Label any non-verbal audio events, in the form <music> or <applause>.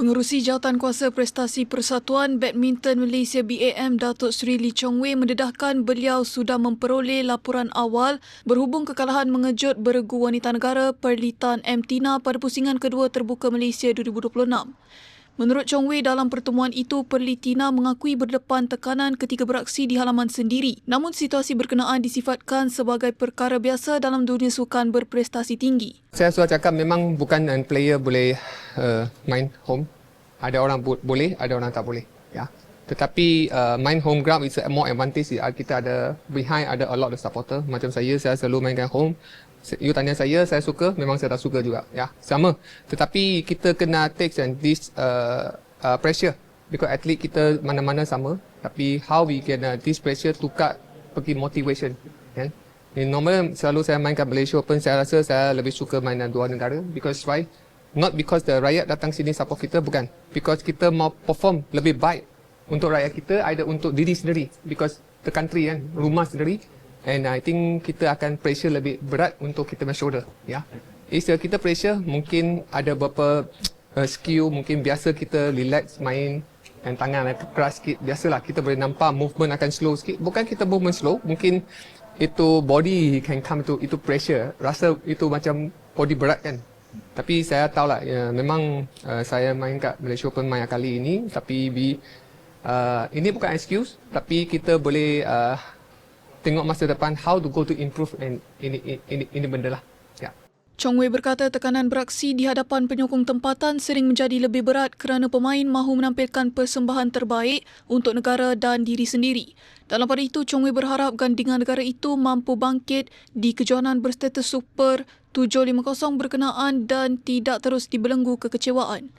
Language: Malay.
Pengerusi Jawatan Kuasa Prestasi Persatuan Badminton Malaysia BAM Datuk Seri Lee Chong Wei mendedahkan beliau sudah memperoleh laporan awal berhubung kekalahan mengejut beregu wanita negara Perlitan M. Tina pada pusingan kedua terbuka Malaysia 2026. Menurut Chong Wei dalam pertemuan itu, Perlitina mengakui berdepan tekanan ketika beraksi di halaman sendiri. Namun situasi berkenaan disifatkan sebagai perkara biasa dalam dunia sukan berprestasi tinggi. Saya sudah cakap memang bukan uh, player boleh uh, main home. Ada orang bo- boleh, ada orang tak boleh. Ya. Tetapi uh, main home ground is a more advantage. Kita ada behind ada a lot of supporter. Macam saya, saya selalu mainkan home. You tanya saya, saya suka, memang saya tak suka juga. Ya, sama. Tetapi kita kena take and this uh, uh, pressure because atlet kita mana-mana sama. Tapi how we can uh, this pressure tukar pergi motivation. Kan? In normal selalu saya mainkan Malaysia Open saya rasa saya lebih suka main dua negara because why? Not because the rakyat datang sini support kita bukan. Because kita mau perform lebih baik untuk rakyat kita ada untuk diri sendiri because the country kan rumah sendiri and I think kita akan pressure lebih berat untuk kita punya shoulder ya. Yeah. kita pressure mungkin ada beberapa <tsk> uh, skill mungkin biasa kita relax main dan tangan akan keras sikit biasalah kita boleh nampak movement akan slow sikit bukan kita movement slow mungkin itu body can come to itu pressure rasa itu macam body berat kan tapi saya tahu lah ya, memang uh, saya main kat Malaysia Open main kali ini tapi bi uh, ini bukan excuse tapi kita boleh uh, tengok masa depan how to go to improve and ini ini ini, benda lah ya Chong Wei berkata tekanan beraksi di hadapan penyokong tempatan sering menjadi lebih berat kerana pemain mahu menampilkan persembahan terbaik untuk negara dan diri sendiri. Dalam pada itu, Chong Wei berharap gandingan negara itu mampu bangkit di kejohanan berstatus Super 750 berkenaan dan tidak terus dibelenggu kekecewaan.